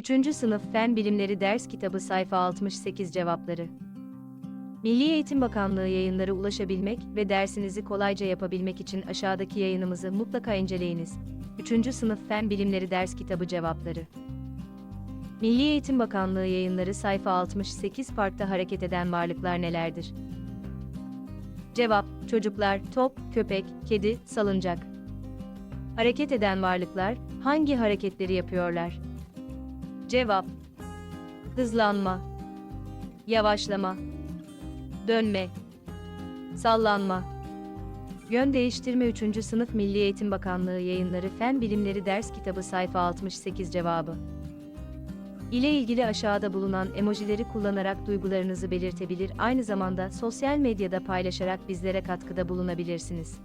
3. Sınıf Fen Bilimleri Ders Kitabı Sayfa 68 Cevapları Milli Eğitim Bakanlığı yayınları ulaşabilmek ve dersinizi kolayca yapabilmek için aşağıdaki yayınımızı mutlaka inceleyiniz. 3. Sınıf Fen Bilimleri Ders Kitabı Cevapları Milli Eğitim Bakanlığı yayınları sayfa 68 parkta hareket eden varlıklar nelerdir? Cevap: Çocuklar, top, köpek, kedi, salıncak. Hareket eden varlıklar hangi hareketleri yapıyorlar? Cevap: Hızlanma, yavaşlama, dönme, sallanma. Yön değiştirme 3. Sınıf Milli Eğitim Bakanlığı Yayınları Fen Bilimleri Ders Kitabı sayfa 68 cevabı ile ilgili aşağıda bulunan emojileri kullanarak duygularınızı belirtebilir, aynı zamanda sosyal medyada paylaşarak bizlere katkıda bulunabilirsiniz.